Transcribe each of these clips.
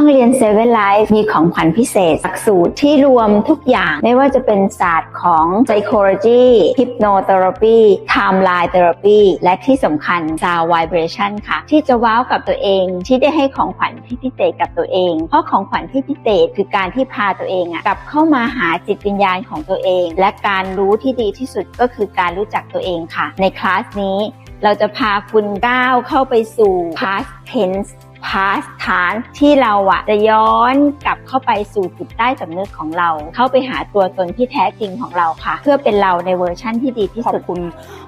ห้องเรียน Seven Life มีของขวัญพิเศษหลักสูตรที่รวมทุกอย่าง ไม่ว่าจะเป็นศาสตร์ของ psychology hypnotherapy timeline therapy และที่สำคัญ sound vibration ค่ะ ที่จะว้าวกับตัวเอง ที่ได้ให้ของขวัญที่พิเศษกับตัวเอง เพราะของขวัญที่พิเศษคือการที่พาตัวเองอะกลับเข้ามาหาจิตวิญญาณของตัวเอง และการรู้ที่ดีที่สุดก็คือการรู้จักตัวเองค่ะ ในคลาสนี้เราจะพาคุณก้าวเข้าไปสู่ past tense past tense ที่เราอะจะย้อนกลับเข้าไปสู่จิตใต้สำนึกของเรา เข้าไปหาตัวตนที่แท้จริงของเราค่ะ เพื่อเป็นเราในเวอร์ชั่นที่ดีที่ขอสุบดคุณ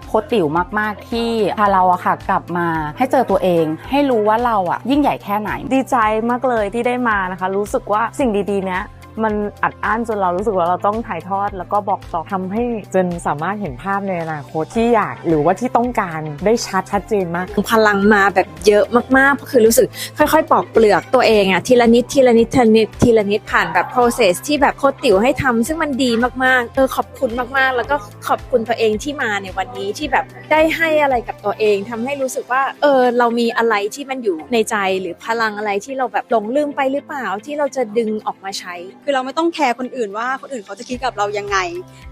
โคชติ๋วมากๆ ที่พาเราอะค่ะ กลับมาให้เจอตัวเอง ให้รู้ว่าเราอะยิ่งใหญ่แค่ไหน ดีใจมากเลยที่ได้มานะคะ รู้สึกว่าสิ่งดีๆเนี้ย มันอัดอั้นจนเรารู้สึกว่าเราต้องถ่ายทอด แล้วก็บอกต่อทำให้จนสามารถเห็นภาพในอนาคตที่อยากหรือว่าที่ต้องการได้ชัดชัดเจนมาก พลังมาแบบเยอะมากๆ คือรู้สึกค่อยๆ ปอกเปลือกตัวเองอะทีละนิดทีละนิดทีละนิดทีละนิดผ่านแบบ process ที่แบบโคตรติ๋วให้ทำซึ่งมันดีมากๆเออขอบคุณมากๆ แล้วก็ขอบคุณตัวเองที่มาในวันนี้ที่แบบได้ให้อะไรกับตัวเองทำให้รู้สึกว่าเออเรามีอะไรที่มันอยู่ในใจหรือพลังอะไรที่เราแบบหลงลืมไปหรือเปล่าที่เราจะดึงออกมาใช้คือเราไม่ต้องแคร์คนอื่นว่าคนอื่นเขาจะคิดกับเรายังไง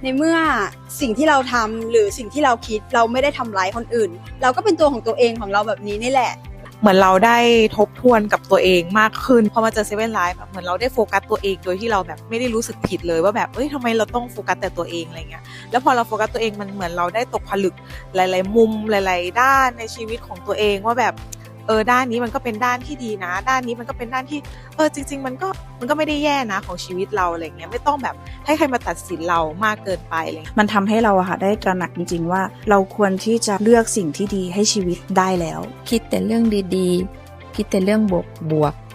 ในเมื่อสิ่งที่เราทำหรือสิ่งที่เราคิดเราไม่ได้ทำร้ายคนอื่น เราก็เป็นตัวของตัวเองของเราแบบนี้นี่แหละ เหมือนเราได้ทบทวนกับตัวเองมากขึ้นพอมาเจอเซเว่นไลฟ์แบบเหมือนเราได้โฟกัสตัวเองโดยที่เราแบบไม่ได้รู้สึกผิดเลยว่าแบบเอ้ยทำไมเราต้องโฟกัสแต่ตัวเองอะไรเงี้ยแล้วพอเราโฟกัสตัวเองมันเหมือนเราได้ตกผลึกหลาย ๆ มุมหลาย ๆ ด้านในชีวิตของตัวเองว่าแบบ เออด้านนี้มันก็เป็นด้านที่ดีนะ ด้านนี้มันก็เป็นด้านที่เออจริง ๆ มันก็มันก็ไม่ได้แย่นะของชีวิตเราอะไรเงี้ยไม่ต้องแบบให้ใครมาตัดสินเรามากเกินไปอะไรเลยมันทำให้เราอะค่ะได้ตระหนักจริง ๆ ว่า เราควรที่จะเลือกสิ่งที่ดีให้ชีวิตได้แล้ว คิดแต่เรื่องดีๆ คิดแต่เรื่องบวกบวกๆ